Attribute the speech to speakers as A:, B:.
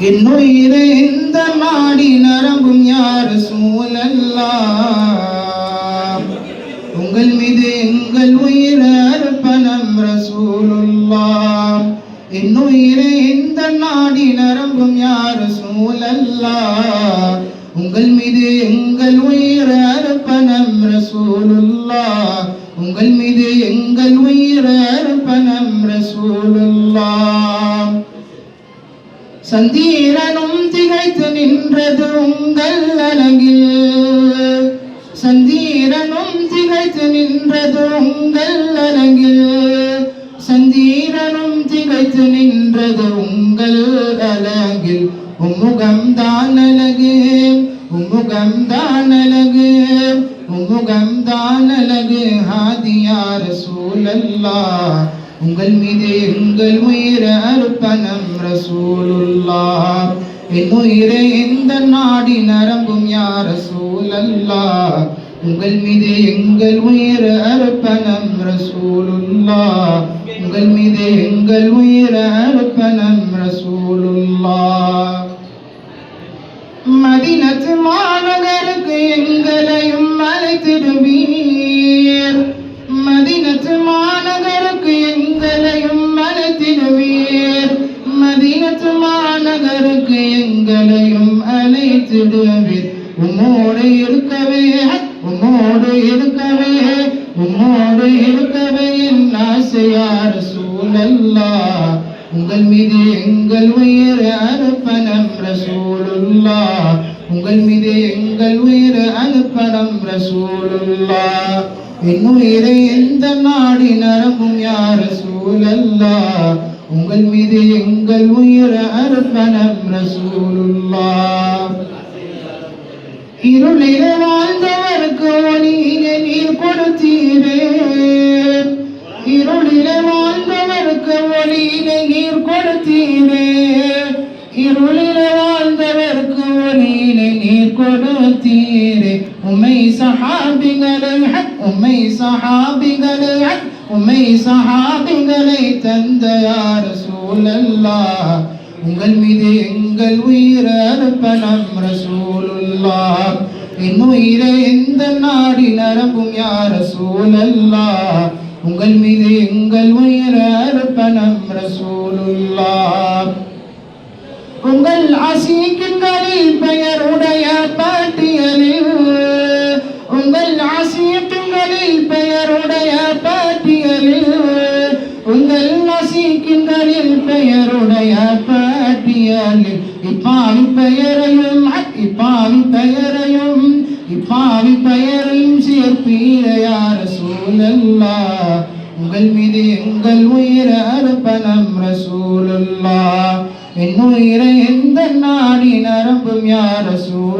A: என்னுயிரை இந்த நாடி நரம்பும் யார் சூழல்லா? உங்கள் மீது எங்கள் உயிர் அர்ப்பணம் ரசூலுல்லா. என்னுயிரை இந்த நாடி நரம்பும் யார் சூழல்லா? உங்கள் மீது எங்கள் உயிர் அர்ப்பணம் ரசூலுல்லா. உங்கள் மீது எங்கள் உயிர் அர்ப்பணம் ரசூலுல்லா. சந்தீரனும் திகைத்து நின்றது உங்கள் அழகில். சந்தீரனும் திகைத்து நின்றது உங்கள் அழகில். சந்தீரனும் திகைத்து நின்றது உங்கள் அழகில். உம்முகம் தான் அழகு உம்முகம் தான் அழகு உம்முகம் தான் அழகு. ஹாதியார் சூழல்லா உங்கள் மீது எங்கள் உயிர் அர்ப்பணம் ரசூலுல்லா என் உயிரை எந்த நாடி நரம்பும் யார் ரசூலல்லா உங்கள் மீது எங்கள் உயிர் அர்ப்பணம் ரசூலுல்லா உங்கள் மீது எங்கள் உயிர் அர்ப்பணம் ரசூலுல்லா மதினத்து மாநகருக்கு எங்கள் அழைத்திடுவீர் உம்மோடு இருக்கவே உம்மோடு இருக்கவே உம்மோடு இருக்கவே என் ஆசையார் சூழல்லா. உங்கள் மீது எங்கள் உயிர் அர்ப்பணம் ரசூலுல்லா. உங்கள் மீது எங்கள் உயிர் அர்ப்பணம் ரசூலுல்லா. என் உயிரை எந்த நாடி நரம்பும் யார் சூழல்லா. உங்கள் மீது எங்கள் உயிர் அர்ப்பணம் ரசூலுல்லா. இருளில வாழ்ந்தவருக்கு ஒளியிலே நீர் கொடுத்தீரே இருளில வாழ்ந்தவருக்கு ஒளியிலே நீர் கொடுத்தீரே இருளில வாழ்ந்தவருக்கு ஒளியிலே நீர் கொடுத்தீரே உமை சஹாபிகளை உமை உம்மை சஹாபிகளை ஹக் சஹாபிகளை தந்த யார் சூழல்லா உங்கள் மீது எங்கள் உயிரப்ப நம் ரசூலுல்லா என் உயிரை எந்த நாடி நரம்பும் யார சூழல்லா உங்கள் மீது எங்கள் உயிரப்ப நம் ரசூலுல்லா உங்கள் ஆசியங்களில் பெயர் நசிக்கின்களில் பெயருடைய பாட்டியலில் இப்பாவி பெயரையும் இப்பாவி பெயரையும் இப்பாவி பெயரையும் சேர்ப்பீரையார சூழல்லா உங்கள் மீது எங்கள் உயிர அர்ப்பணம் ரசூலுல்லா என் உயிரை எந்த நாடி நரம்பும் யார ரசூல்